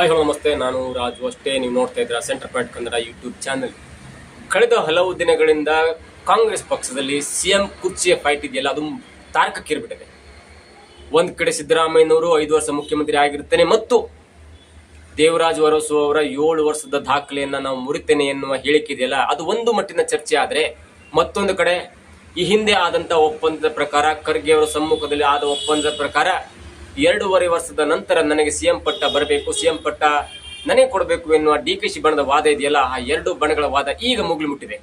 Hi hello, ನಮಸ್ತೆ. ನಾನು ರಾಜು ಅಷ್ಟೇ. ನೀವು ನೋಡ್ತಾ ಇದ್ದೀರಾ centre point Kannada YouTube channel. ಕಳೆದ ಹಲವು ದಿನಗಳಿಂದ ಕಾಂಗ್ರೆಸ್ ಪಕ್ಷದಲ್ಲಿ ಸಿಎಂ ಕುರ್ಚಿಯ ಫೈಟ್ ಇದೆಯಲ್ಲ, ಅದು ತಾರಕಕ್ಕೇರ್ಬಿಟ್ಟಿದೆ ಒಂದು ಕಡೆ ಸಿದ್ದರಾಮಯ್ಯನವರು ಐದು ವರ್ಷ ಮುಖ್ಯಮಂತ್ರಿ ಆಗಿರ್ತೇನೆ, ಮತ್ತು ದೇವರಾಜ್ ವರಸು ಅವರ ಏಳು ವರ್ಷದ ದಾಖಲೆಯನ್ನು ನಾವು ಮುರಿತೇನೆ ಎನ್ನುವ ಹೇಳಿಕೆ ಇದೆಯಲ್ಲ, ಅದು ಒಂದು ಮಟ್ಟಿನ ಚರ್ಚೆ ಆದರೆ ಮತ್ತೊಂದು ಕಡೆ ಈ ಹಿಂದೆ ಆದಂತ ಒಪ್ಪಂದದ ಪ್ರಕಾರ, ಖರ್ಗೆ ಅವರ ಸಮ್ಮುಖದಲ್ಲಿ ಆದ ಒಪ್ಪಂದದ ಪ್ರಕಾರ ಎರಡೂವರೆ ವರ್ಷದ ನಂತರ ನನಗೆ ಸಿಎಂ ಪಟ್ಟ ಬರಬೇಕು ಸಿಎಂ ಪಟ್ಟ ನನಗೆ ಕೊಡಬೇಕು ಎನ್ನುವ ಡಿ ಕೆ ಶಿ ಬಣದ ವಾದ ಇದೆಯಲ್ಲ, ಆ ಎರಡು ಬಣಗಳ ವಾದ ಈಗ ಮುಗಿಲು ಮುಟ್ಟಿದೆ.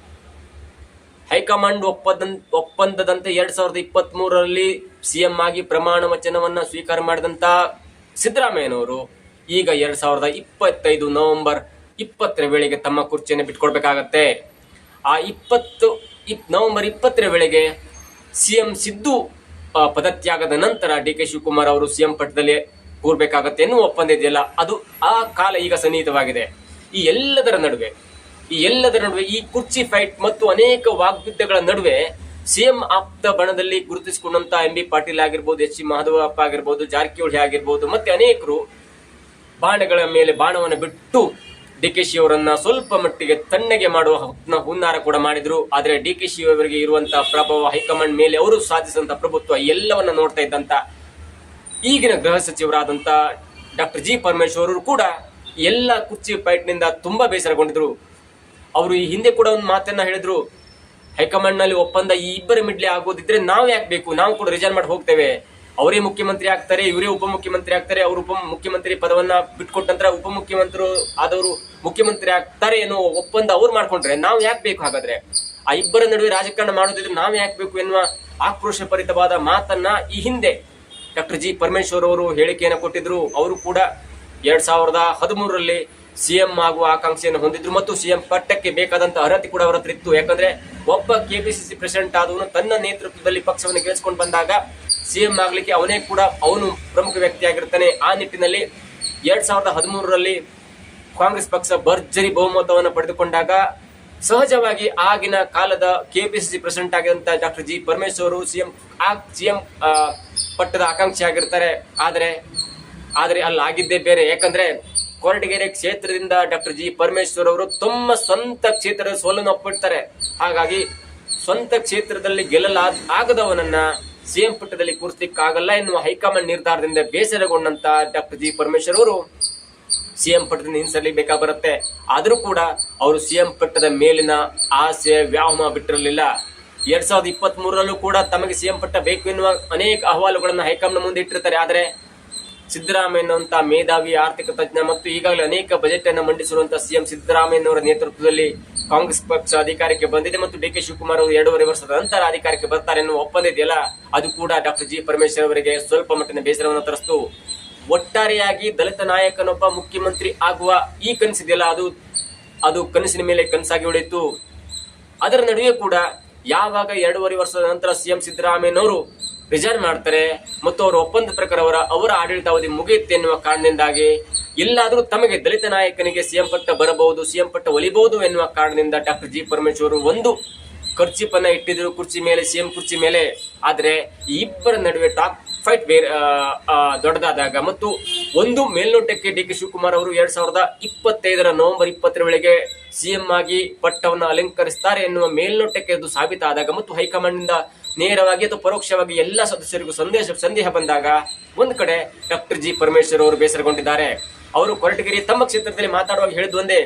ಹೈಕಮಾಂಡ್ ಒಪ್ಪಂದ ಒಪ್ಪಂದದಂತೆ ಎರಡ್ ಸಾವಿರದ ಇಪ್ಪತ್ತ್ ಮೂರರಲ್ಲಿ ಸಿಎಂ ಆಗಿ ಪ್ರಮಾಣ ವಚನವನ್ನ ಸ್ವೀಕಾರ ಮಾಡಿದಂತ ಸಿದ್ದರಾಮಯ್ಯನವರು ಈಗ ಎರಡ್ ಸಾವಿರದ ಇಪ್ಪತ್ತೈದು ನವೆಂಬರ್ ಇಪ್ಪತ್ತರ ವೇಳೆಗೆ ತಮ್ಮ ಕುರ್ಚಿಯನ್ನು ಬಿಟ್ಕೊಡ್ಬೇಕಾಗತ್ತೆ ಆ ಇಪ್ಪತ್ತು, ಇಪ್, ನವೆಂಬರ್ ಇಪ್ಪತ್ತರ ವೇಳೆಗೆ ಸಿಎಂ ಸಿದ್ದು ಪದತ್ಯಾಗದ ನಂತರ ಡಿ ಕೆ ಶಿವಕುಮಾರ್ ಅವರು ಸಿಎಂ ಪಟ್ಟದಲ್ಲಿ ಕೂರ್ಬೇಕಾಗತ್ತೆ ಎನ್ನುವ ಒಪ್ಪಂದ ಇದೆಯಲ್ಲ ಅದು ಆ ಕಾಲ ಈಗ ಸನ್ನಿಹಿತವಾಗಿದೆ. ಈ ಎಲ್ಲದರ ನಡುವೆ, ಈ ಎಲ್ಲದರ ನಡುವೆ, ಈ ಕುರ್ಚಿ ಫೈಟ್ ಮತ್ತು ಅನೇಕ ವಾಗ್ಯುದ್ಧಗಳ ನಡುವೆ ಸಿಎಂ ಆಪ್ತ ಬಣದಲ್ಲಿ ಗುರುತಿಸಿಕೊಂಡಂತ ಎಂ ಬಿ ಪಾಟೀಲ್ ಆಗಿರ್ಬೋದು, ಎಚ್ ಸಿ ಮಹದೇವಪ್ಪ ಆಗಿರ್ಬೋದು, ಜಾರಕಿಹೊಳಿ ಆಗಿರ್ಬೋದು, ಮತ್ತೆ ಅನೇಕರು ಬಾಣಗಳ ಮೇಲೆ ಬಾಣವನ್ನು ಬಿಟ್ಟು ಡಿ ಕೆ ಶಿ ಅವರನ್ನ ಸ್ವಲ್ಪ ಮಟ್ಟಿಗೆ ತಣ್ಣಗೆ ಮಾಡುವ ಹುನ್ನ- ಹುನ್ನಾರ ಕೂಡ ಮಾಡಿದ್ರು. ಆದ್ರೆ ಡಿ ಕೆ ಶಿ ಅವರಿಗೆ ಇರುವಂತಹ ಪ್ರಭಾವ ಹೈಕಮಾಂಡ್ ಮೇಲೆ ಅವರು ಸಾಧಿಸಿದಂತ ಪ್ರಭುತ್ವ ಎಲ್ಲವನ್ನ ನೋಡ್ತಾ ಇದ್ದಂತ ಈಗಿನ ಗೃಹ ಸಚಿವರಾದಂತ ಡಾಕ್ಟರ್ ಜಿ ಪರಮೇಶ್ವರ್ ಕೂಡ ಎಲ್ಲ ಕುರ್ಚಿ ಪೈಟ್ನಿಂದ ತುಂಬಾ ಬೇಸರಗೊಂಡಿದ್ರು. ಅವರು ಈ ಹಿಂದೆ ಕೂಡ ಒಂದು ಮಾತನ್ನ ಹೇಳಿದ್ರು. ಹೈಕಮಾಂಡ್ನಲ್ಲಿ ಒಪ್ಪಂದ ಈ ಇಬ್ಬರ ಮಿಡ್ಲೆ ಆಗೋದಿದ್ರೆ ನಾವು ಯಾಕೆ ಬೇಕು? ನಾವು ಕೂಡ ರಿಜೈನ್ ಮಾಡಿ ಹೋಗ್ತೇವೆ. ಅವರೇ ಮುಖ್ಯಮಂತ್ರಿ ಆಗ್ತಾರೆ, ಇವರೇ ಉಪಮುಖ್ಯಮಂತ್ರಿ ಆಗ್ತಾರೆ, ಅವರು ಉಪ ಮುಖ್ಯಮಂತ್ರಿ ಪದವನ್ನ ಬಿಟ್ಕೊಟ್ಟ ನಂತರ ಉಪಮುಖ್ಯಮಂತ್ರಿ ಆದವರು ಮುಖ್ಯಮಂತ್ರಿ ಆಗ್ತಾರೆ ಅನ್ನೋ ಒಪ್ಪಂದ ಅವ್ರು ಮಾಡ್ಕೊಂಡ್ರೆ ನಾವು ಯಾಕೆ ಬೇಕು ಹಾಗಾದ್ರೆ? ಆ ಇಬ್ಬರ ನಡುವೆ ರಾಜಕಾರಣ ಮಾಡೋದಿದ್ರೆ ನಾವು ಯಾಕೆ ಬೇಕು ಎನ್ನುವ ಆಕ್ರೋಶ ಭರಿತವಾದ ಮಾತನ್ನ ಈ ಹಿಂದೆ ಡಾಕ್ಟರ್ ಜಿ ಪರಮೇಶ್ವರ್ ಅವರು ಹೇಳಿಕೆಯನ್ನು ಕೊಟ್ಟಿದ್ರು. ಅವರು ಕೂಡ ಎರಡ್ ಸಾವಿರದ ಹದಿಮೂರರಲ್ಲಿ ಸಿಎಂ ಆಗುವ ಆಕಾಂಕ್ಷೆಯನ್ನು ಹೊಂದಿದ್ರು ಮತ್ತು ಸಿಎಂ ಪಟ್ಟಕ್ಕೆ ಬೇಕಾದಂತ ಅರ್ಹತೆ ಕೂಡ ಅವರ ಇತ್ತು. ಯಾಕಂದ್ರೆ ಒಬ್ಬ ಕೆಪಿಸಿಸಿ ಪ್ರೆಸಿಡೆಂಟ್ ಆದವನು ತನ್ನ ನೇತೃತ್ವದಲ್ಲಿ ಪಕ್ಷವನ್ನು ಗೆಲ್ಲಿಸಿಕೊಂಡು ಬಂದಾಗ ಸಿಎಂ ಆಗ್ಲಿಕ್ಕೆ ಅವನೇ ಕೂಡ ಅವನು ಪ್ರಮುಖ ವ್ಯಕ್ತಿಯಾಗಿರ್ತಾನೆ. ಆ ನಿಟ್ಟಿನಲ್ಲಿ ಎರಡ್ ಸಾವಿರದ ಹದಿಮೂರರಲ್ಲಿ ಕಾಂಗ್ರೆಸ್ ಪಕ್ಷ ಭರ್ಜರಿ ಬಹುಮತವನ್ನು ಪಡೆದುಕೊಂಡಾಗ ಸಹಜವಾಗಿ ಆಗಿನ ಕಾಲದ KPCC president ಆಗಿದಂತ doctor G Parameshwar CM CM ಪಟ್ಟದ ಆಕಾಂಕ್ಷಿ ಆಗಿರ್ತಾರೆ ಆದರೆ ಆದರೆ ಅಲ್ಲಿ ಆಗಿದ್ದೇ ಬೇರೆ. ಯಾಕಂದ್ರೆ ಕೊರಟಗೆರೆ ಕ್ಷೇತ್ರದಿಂದ ಡಾಕ್ಟರ್ ಜಿ ಪರಮೇಶ್ವರ್ ಅವರು ತಮ್ಮ ಸ್ವಂತ ಕ್ಷೇತ್ರದ ಸೋಲನ್ನು ಒಪ್ಪಿಡ್ತಾರೆ. ಹಾಗಾಗಿ ಸ್ವಂತ ಕ್ಷೇತ್ರದಲ್ಲಿ ಗೆಲ್ಲಲ ಆಗದವನನ್ನ ಸಿಎಂ ಪಟ್ಟದಲ್ಲಿ ಕೂರಿಸ್ಲಿಕ್ಕಾಗಲ್ಲ ಎನ್ನುವ ಹೈಕಮಾಂಡ್ ನಿರ್ಧಾರದಿಂದ ಬೇಸರಗೊಂಡಂತ ಡಾಕ್ಟರ್ ಜಿ ಪರಮೇಶ್ವರ್ ಅವರು ಸಿಎಂ ಪಟ್ಟದಿಂದ ಹಿಂಸಲಿಬೇಕಾ ಬರುತ್ತೆ ಆದರೂ ಕೂಡ ಅವರು ಸಿಎಂ ಪಟ್ಟದ ಮೇಲಿನ ಆಸೆ, ವ್ಯಾಮೋಹ ಬಿಟ್ಟಿರಲಿಲ್ಲ. ಎರಡ್ ಸಾವಿರದ ಇಪ್ಪತ್ತ್ ಮೂರರಲ್ಲೂ ಕೂಡ ತಮಗೆ ಸಿಎಂ ಪಟ್ಟ ಬೇಕು ಎನ್ನುವ ಅನೇಕ ಅಹವಾಲುಗಳನ್ನು ಹೈಕಮಾಂಡ್ ಮುಂದೆ ಇಟ್ಟಿರ್ತಾರೆ. ಆದರೆ ಸಿದ್ದರಾಮಯ್ಯನಂತ ಮೇಧಾವಿ, ಆರ್ಥಿಕ ತಜ್ಞ ಮತ್ತು ಈಗಾಗಲೇ ಅನೇಕ ಬಜೆಟ್ ಅನ್ನು ಮಂಡಿಸಿರುವಂತಹ ಸಿಎಂ ಸಿದ್ದರಾಮಯ್ಯನವರ ನೇತೃತ್ವದಲ್ಲಿ ಕಾಂಗ್ರೆಸ್ ಪಕ್ಷ ಅಧಿಕಾರಕ್ಕೆ ಬಂದಿದೆ ಮತ್ತು ಡಿ ಕೆ ಶಿವಕುಮಾರ್ ಅವರು ಎರಡೂವರೆ ವರ್ಷದ ನಂತರ ಅಧಿಕಾರಕ್ಕೆ ಬರ್ತಾರೆ ಎನ್ನುವ ಒಪ್ಪಂದ ಇದೆಯಲ್ಲ, ಅದು ಕೂಡ ಡಾಕ್ಟರ್ ಜಿ. ಪರಮೇಶ್ವರ್ ಅವರಿಗೆ ಸ್ವಲ್ಪ ಮಟ್ಟಿನ ಬೇಸರವನ್ನು ತರಿಸ್ತು. ಒಟ್ಟಾರೆಯಾಗಿ ದಲಿತ ನಾಯಕನೊಬ್ಬ ಮುಖ್ಯಮಂತ್ರಿ ಆಗುವ ಈ ಕನಸಿದೆಯಲ್ಲ ಅದು ಅದು ಕನಸಿನ ಮೇಲೆ ಕನಸಾಗಿ ಉಳಿಯಿತು. ಅದರ ನಡುವೆ ಕೂಡ ಯಾವಾಗ ಎರಡೂವರೆ ವರ್ಷದ ನಂತರ ಸಿಎಂ ಸಿದ್ದರಾಮಯ್ಯನವರು ರಿಸೈನ್ ಮಾಡ್ತಾರೆ ಮತ್ತು ಅವರ ಒಪ್ಪಂದ ಪ್ರಕಾರ ಅವರ ಅವರ ಆಡಳಿತಾವಧಿ ಮುಗಿಯುತ್ತೆ ಎನ್ನುವ ಕಾರಣದಿಂದಾಗಿ ಎಲ್ಲಾದರೂ ತಮಗೆ ದಲಿತ ನಾಯಕನಿಗೆ ಸಿಎಂ ಪಟ್ಟ ಬರಬಹುದು, ಸಿಎಂ ಪಟ್ಟ ಒಲಿಬಹುದು ಎನ್ನುವ ಕಾರಣದಿಂದ ಡಾಕ್ಟರ್ ಜಿ ಪರಮೇಶ್ವರ್ ಒಂದು ಖರ್ಚಿಪನ್ನ ಇಟ್ಟಿದ್ರು, ಕುರ್ಚಿ ಮೇಲೆ, ಸಿಎಂ ಕುರ್ಚಿ ಮೇಲೆ. ಆದರೆ ಈ ಇಬ್ಬರ ನಡುವೆ ಟಾಕ್ ಫೈಟ್ ಬೇರೆ ದೊಡ್ಡದಾದಾಗ ಮತ್ತು ಒಂದು ಮೇಲ್ನೋಟಕ್ಕೆ ಡಿ ಕೆ ಶಿವಕುಮಾರ್ ಅವರು ಎರಡ್ ಸಾವಿರದ ಇಪ್ಪತ್ತೈದರ ನವೆಂಬರ್ ಇಪ್ಪತ್ತರ ವೇಳೆಗೆ ಸಿಎಂ ಆಗಿ ಪಟ್ಟವನ್ನು ಅಲಂಕರಿಸ್ತಾರೆ ಎನ್ನುವ ಮೇಲ್ನೋಟಕ್ಕೆ ಅದು ಸಾಬೀತಾದಾಗ ಮತ್ತು ಹೈಕಮಾಂಡ್ನಿಂದ ನೇರವಾಗಿ ಅಥವಾ ಪರೋಕ್ಷವಾಗಿ ಎಲ್ಲ ಸದಸ್ಯರಿಗೂ ಸಂದೇಶ, ಸಂದೇಹ ಬಂದಾಗ ಒಂದು ಕಡೆ ಡಾಕ್ಟರ್ ಜಿ. ಪರಮೇಶ್ವರ್ ಅವರು ಬೇಸರಗೊಂಡಿದ್ದಾರೆ. ಅವರು ಕೊರಟಗಿರಿ ತಮ್ಮ ಕ್ಷೇತ್ರದಲ್ಲಿ ಮಾತಾಡುವಾಗ ಹೇಳಿದ್ ಒಂದೇ,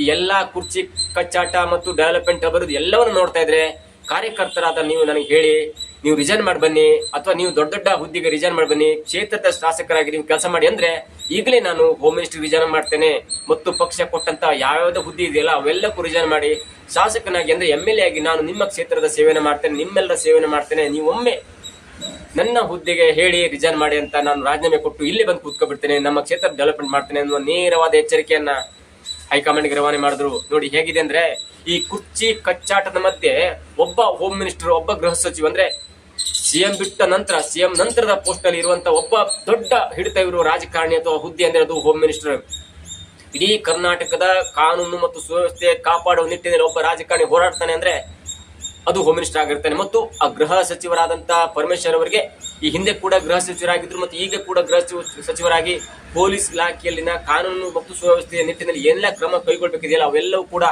ಈ ಎಲ್ಲಾ ಕುರ್ಚಿ, ಕಚ್ಚಾಟ ಮತ್ತು ಡೆವಲಪ್ಮೆಂಟ್ ಬರೋದು ಎಲ್ಲವನ್ನು ನೋಡ್ತಾ ಇದ್ರೆ ಕಾರ್ಯಕರ್ತರಾದ ನೀವು ನನಗೆ ಹೇಳಿ ನೀವು ರಿಸೈನ್ ಮಾಡಿ ಬನ್ನಿ, ಅಥವಾ ನೀವು ದೊಡ್ಡ ದೊಡ್ಡ ಹುದ್ದೆಗೆ ರಿಸೈನ್ ಮಾಡಿ ಬನ್ನಿ, ಕ್ಷೇತ್ರದ ಶಾಸಕರಾಗಿ ನೀವು ಕೆಲಸ ಮಾಡಿ ಅಂದ್ರೆ ಈಗಲೇ ನಾನು ಹೋಮ್ ಮಿನಿಸ್ಟರ್ ರಿಸೈನ್ ಮಾಡ್ತೇನೆ. ಮತ್ತು ಪಕ್ಷ ಕೊಟ್ಟಂತ ಯಾವ್ಯಾವ ಹುದ್ದೆ ಇದೆಯಲ್ಲ, ಅವೆಲ್ಲಕ್ಕೂ ರಿಸೈನ್ ಮಾಡಿ, ಶಾಸಕನಾಗಿ ಅಂದ್ರೆ ಎಂ ಎಲ್ ಎ ಆಗಿ ನಾನು ನಿಮ್ಮ ಕ್ಷೇತ್ರದ ಸೇವೆನ ಮಾಡ್ತೇನೆ, ನಿಮ್ಮೆಲ್ಲರ ಸೇವೆನ ಮಾಡ್ತೇನೆ. ಒಮ್ಮೆ ನನ್ನ ಹುದ್ದೆಗೆ ಹೇಳಿ ರಿಸೈನ್ ಮಾಡಿ ಅಂತ ನಾನು ರಾಜೀನಾಮೆ ಕೊಟ್ಟು ಇಲ್ಲಿ ಬಂದು ಕೂತ್ಕೊಬಿಡ್ತೇನೆ, ನಮ್ಮ ಕ್ಷೇತ್ರ ಡೆವಲಪ್ಮೆಂಟ್ ಮಾಡ್ತೇನೆ ಅನ್ನುವ ನೇರವಾದ ಎಚ್ಚರಿಕೆಯನ್ನ ಹೈಕಮಾಂಡ್ಗೆ ರವಾನೆ ಮಾಡಿದ್ರು. ನೋಡಿ ಹೇಗಿದೆ ಅಂದ್ರೆ ಈ ಕುರ್ಚಿ ಕಚ್ಚಾಟದ ಮಧ್ಯೆ ಒಬ್ಬ ಹೋಮ್ ಮಿನಿಸ್ಟರ್ ಒಬ್ಬ ಗೃಹ ಸಚಿವ ಅಂದ್ರೆ ಸಿಎಂ ಬಿಟ್ಟ ನಂತರ, ಸಿಎಂ ನಂತರದ ಪೋಸ್ಟ್ ಅಲ್ಲಿ ಇರುವಂತ ಒಬ್ಬ ದೊಡ್ಡ ಹಿಡಿತ ಇರುವ ರಾಜಕಾರಣಿ ಅಥವಾ ಹುದ್ದೆ ಅಂದ್ರೆ ಅದು ಹೋಮ್ ಮಿನಿಸ್ಟರ್ ಇಡೀ ಕರ್ನಾಟಕದ ಕಾನೂನು ಮತ್ತು ಸುವ್ಯವಸ್ಥೆ ಕಾಪಾಡುವ ನಿಟ್ಟಿನಲ್ಲಿ ಒಬ್ಬ ರಾಜಕಾರಣಿ ಹೋರಾಡ್ತಾನೆ ಅಂದ್ರೆ ಅದು ಹೋಮ್ ಮಿನಿಸ್ಟರ್ ಆಗಿರ್ತಾನೆ. ಮತ್ತು ಆ ಗೃಹ ಸಚಿವರಾದಂತಹ ಪರಮೇಶ್ವರ್ ಅವರಿಗೆ ಈ ಹಿಂದೆ ಕೂಡ ಗೃಹ ಸಚಿವರಾಗಿದ್ರು ಮತ್ತು ಈಗ ಕೂಡ ಗೃಹ ಸಚಿವ- ಸಚಿವರಾಗಿ ಪೊಲೀಸ್ ಇಲಾಖೆಯಲ್ಲಿನ ಕಾನೂನು ಮತ್ತು ಸುವ್ಯವಸ್ಥೆಯ ನಿಟ್ಟಿನಲ್ಲಿ ಏನೆಲ್ಲ ಕ್ರಮ ಕೈಗೊಳ್ಳಬೇಕಿದೆಯಲ್ಲ ಅವೆಲ್ಲವೂ ಕೂಡ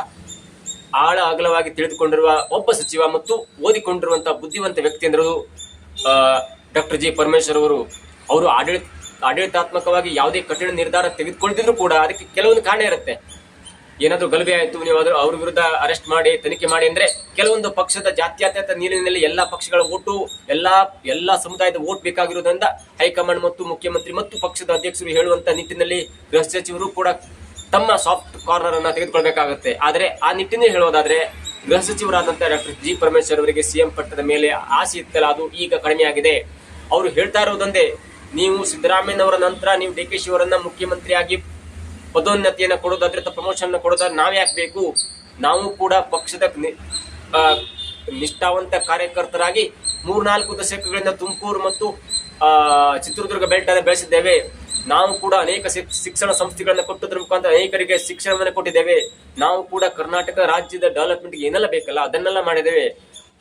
ಆಳ ಅಗಲವಾಗಿ ತಿಳಿದುಕೊಂಡಿರುವ ಒಬ್ಬ ಸಚಿವ ಮತ್ತು ಓದಿಕೊಂಡಿರುವಂತಹ ಬುದ್ಧಿವಂತ ವ್ಯಕ್ತಿ ಎಂದರು ಡಾಕ್ಟರ್ ಜಿ ಪರಮೇಶ್ವರ್ ಅವರು ಅವರು ಆಡಳಿತ, ಆಡಳಿತಾತ್ಮಕವಾಗಿ ಯಾವುದೇ ಕಠಿಣ ನಿರ್ಧಾರ ತೆಗೆದುಕೊಳ್ತಿದ್ರು ಕೂಡ ಅದಕ್ಕೆ ಕೆಲವೊಂದು ಕಾರಣ ಇರುತ್ತೆ. ಏನಾದ್ರೂ ಗಲಭೆ ಆಯ್ತು, ನೀವು ಅವ್ರ ವಿರುದ್ಧ ಅರೆಸ್ಟ್ ಮಾಡಿ, ತನಿಖೆ ಮಾಡಿ ಅಂದ್ರೆ ಕೆಲವೊಂದು ಪಕ್ಷದ ಜಾತ್ಯತೀತ ನೀರಿನಲ್ಲಿ ಎಲ್ಲಾ ಪಕ್ಷಗಳ ಓಟು, ಎಲ್ಲಾ ಎಲ್ಲಾ ಸಮುದಾಯದ ಓಟ್ ಬೇಕಾಗಿರುವುದರಿಂದ ಹೈಕಮಾಂಡ್ ಮತ್ತು ಮುಖ್ಯಮಂತ್ರಿ ಮತ್ತು ಪಕ್ಷದ ಅಧ್ಯಕ್ಷರು ಹೇಳುವಂತ ನಿಟ್ಟಿನಲ್ಲಿ ಗೃಹ ಸಚಿವರು ಕೂಡ ತಮ್ಮ ಸಾಫ್ಟ್ ಕಾರ್ನರ್ ಅನ್ನ ತೆಗೆದುಕೊಳ್ಬೇಕಾಗುತ್ತೆ. ಆದ್ರೆ ಆ ನಿಟ್ಟಿನಲ್ಲಿ ಹೇಳೋದಾದ್ರೆ ಗೃಹ ಸಚಿವರಾದಂತಹ ಡಾಕ್ಟರ್ ಜಿ ಪರಮೇಶ್ವರ್ ಅವರಿಗೆ ಸಿಎಂ ಪಟ್ಟದ ಮೇಲೆ ಆಸೆ ಇತ್ತಲ್ಲ, ಅದು ಈಗ ಕಡಿಮೆಯಾಗಿದೆ. ಅವರು ಹೇಳ್ತಾ ಇರೋದಂದೇ, ನೀವು ಸಿದ್ದರಾಮಯ್ಯನವರ ನಂತರ ನೀವು ಡಿ ಕೆ ಶಿವರನ್ನ ಮುಖ್ಯಮಂತ್ರಿಯಾಗಿ ಪದೋನ್ನತಿಯನ್ನ ಕೊಡೋದಾದ್ರೆ ಪ್ರಮೋಷನ್ ಕೊಡೋದಾದ್ರೆ ನಾವೇ ಯಾಕೆ ಬೇಕು? ನಾವು ಕೂಡ ಪಕ್ಷದ ನಿಷ್ಠಾವಂತ ಕಾರ್ಯಕರ್ತರಾಗಿ ಮೂರ್ನಾಲ್ಕು ದಶಕಗಳಿಂದ ತುಮಕೂರು ಮತ್ತು ಚಿತ್ರದುರ್ಗ ಬೆಲ್ಟ್ ಬೆಳೆಸಿದ್ದೇವೆ. ನಾವು ಕೂಡ ಅನೇಕ ಶಿಕ್ಷಣ ಸಂಸ್ಥೆಗಳನ್ನು ಕೊಟ್ಟದ್ರ ಮುಖಾಂತರ ಅನೇಕರಿಗೆ ಶಿಕ್ಷಣವನ್ನು ಕೊಟ್ಟಿದ್ದೇವೆ. ನಾವು ಕೂಡ ಕರ್ನಾಟಕ ರಾಜ್ಯದ ಡೆವಲಪ್ಮೆಂಟ್ ಏನೆಲ್ಲ ಬೇಕಲ್ಲ ಅದನ್ನೆಲ್ಲ ಮಾಡಿದ್ದೇವೆ.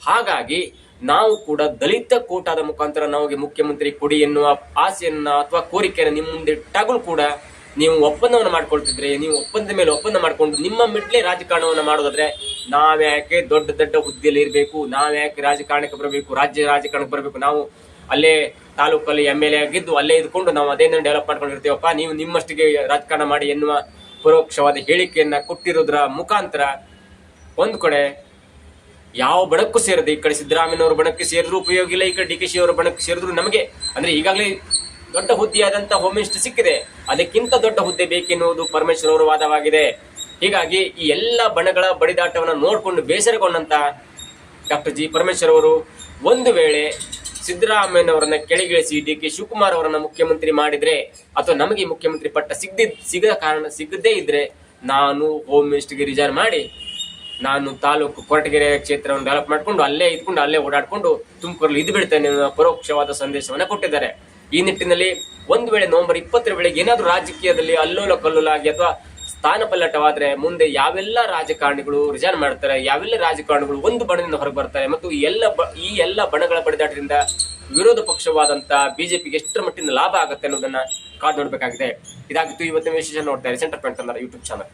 ಹಾಗಾಗಿ ನಾವು ಕೂಡ ದಲಿತ ಕೋಟಾದ ಮುಖಾಂತರ ನಮಗೆ ಮುಖ್ಯಮಂತ್ರಿ ಕೊಡಿ ಎನ್ನುವ ಆಸೆಯನ್ನ ಅಥವಾ ಕೋರಿಕೆಯನ್ನು ನಿಮ್ಮ ಮುಂದೆ ಕೂಡ ನೀವು ಒಪ್ಪಂದವನ್ನು ಮಾಡ್ಕೊಳ್ತಿದ್ರೆ, ನೀವು ಒಪ್ಪಂದದ ಮೇಲೆ ಒಪ್ಪಂದ ಮಾಡ್ಕೊಂಡು ನಿಮ್ಮ ಮಿಡ್ಲೆ ರಾಜಕಾರಣವನ್ನು ಮಾಡೋದಾದ್ರೆ ನಾವ್ಯಾಕೆ ದೊಡ್ಡ ದೊಡ್ಡ ಹುದ್ದೆಯಲ್ಲಿ ಇರಬೇಕು, ನಾವ್ಯಾಕೆ ರಾಜಕಾರಣಕ್ಕೆ ಬರಬೇಕು, ರಾಜ್ಯ ರಾಜಕಾರಣಕ್ಕೆ ಬರಬೇಕು. ನಾವು ಅಲ್ಲೇ ತಾಲೂಕಲ್ಲಿ ಎಂ ಎಲ್ ಎ ಆಗಿದ್ದು ಅಲ್ಲೇ ಇದ್ಕೊಂಡು ನಾವು ಅದೇನೋ ಡೆವಲಪ್ ಮಾಡ್ಕೊಂಡಿರ್ತೀವಪ್ಪ, ನೀವು ನಿಮ್ಮಷ್ಟಿಗೆ ರಾಜಕಾರಣ ಮಾಡಿ ಎನ್ನುವ ಪರೋಕ್ಷವಾದ ಹೇಳಿಕೆಯನ್ನ ಕೊಟ್ಟಿರೋದ್ರ ಮುಖಾಂತರ ಒಂದು ಕಡೆ ಯಾವ ಬಣಕ್ಕೂ ಸೇರದೆ ಈ ಕಡೆ ಸಿದ್ದರಾಮಯ್ಯನವರ ಬಣಕ್ಕೆ ಸೇರಿದ್ರು ಉಪಯೋಗ ಇಲ್ಲ, ಈ ಕಡೆ ಡಿ ಕೆ ಶಿ ಅವರ ಬಣಕ್ಕೆ ಸೇರಿದ್ರು ನಮಗೆ, ಅಂದ್ರೆ ಈಗಾಗಲೇ ದೊಡ್ಡ ಹುದ್ದೆಯಾದಂಥ ಹೋಮ್ ಮಿನಿಸ್ಟರ್ ಸಿಕ್ಕಿದೆ. ಅದಕ್ಕಿಂತ ದೊಡ್ಡ ಹುದ್ದೆ ಬೇಕೆನ್ನುವುದು ಪರಮೇಶ್ವರ್ ಅವರ ವಾದವಾಗಿದೆ. ಹೀಗಾಗಿ ಈ ಎಲ್ಲ ಬಣಗಳ ಬಡಿದಾಟವನ್ನು ನೋಡಿಕೊಂಡು ಬೇಸರಗೊಂಡಂತ ಡಾಕ್ಟರ್ ಜಿ ಪರಮೇಶ್ವರ್ ಅವರು ಒಂದು ವೇಳೆ ಸಿದ್ದರಾಮಯ್ಯನವರನ್ನ ಕೆಳಗಿಳಿಸಿ ಡಿ ಕೆ ಶಿವಕುಮಾರ್ ಅವರನ್ನ ಮುಖ್ಯಮಂತ್ರಿ ಮಾಡಿದ್ರೆ ಅಥವಾ ನಮಗೆ ಮುಖ್ಯಮಂತ್ರಿ ಪಟ್ಟ ಸಿಗದಿದ್ ಸಿಗದ ಕಾರಣ ಸಿಗದೇ ಇದ್ರೆ ನಾನು ಹೋಮ್ ಮಿನಿಸ್ಟರ್ಗೆ ರಿಸೈನ್ ಮಾಡಿ, ನಾನು ತಾಲೂಕು ಕೊರಟಗೆರೆ ಕ್ಷೇತ್ರವನ್ನು ಡೆವಲಪ್ ಮಾಡಿಕೊಂಡು ಅಲ್ಲೇ ಇದ್ಕೊಂಡು ಅಲ್ಲೇ ಓಡಾಡಿಕೊಂಡು ತುಮಕೂರಲ್ಲಿ ಇದು ಬಿಡ್ತೇನೆ ಪರೋಕ್ಷವಾದ ಸಂದೇಶವನ್ನ ಕೊಟ್ಟಿದ್ದಾರೆ. ಈ ನಿಟ್ಟಿನಲ್ಲಿ ಒಂದು ವೇಳೆ ನವೆಂಬರ್ ಇಪ್ಪತ್ತರ ವೇಳೆಗೆ ಏನಾದರೂ ರಾಜಕೀಯದಲ್ಲಿ ಅಲ್ಲೋಲ ಕಲ್ಲೋಲ ಆಗಿ ಅಥವಾ ಸ್ಥಾನ ಪಲ್ಲಟವಾದ್ರೆ ಮುಂದೆ ಯಾವೆಲ್ಲ ರಾಜಕಾರಣಿಗಳು ರಿಜೈನ್ ಮಾಡ್ತಾರೆ, ಯಾವೆಲ್ಲ ರಾಜಕಾರಣಿಗಳು ಒಂದು ಬಣದಿಂದ ಹೊರಗೆ ಬರ್ತಾರೆ ಮತ್ತು ಎಲ್ಲ ಈ ಎಲ್ಲ ಬಣಗಳ ಬಡಿದಾಟದಿಂದ ವಿರೋಧ ಪಕ್ಷವಾದಂತ ಬಿಜೆಪಿಗೆ ಎಷ್ಟರ ಮಟ್ಟಿನ ಲಾಭ ಆಗುತ್ತೆ ಅನ್ನೋದನ್ನ ಕಾದು ನೋಡಬೇಕಾಗಿದೆ. ಇದಾಗಿತ್ತು ಇವತ್ತಿನ ವಿಶೇಷ ನೋಡ್ತಾರೆ centre point Kannada YouTube channel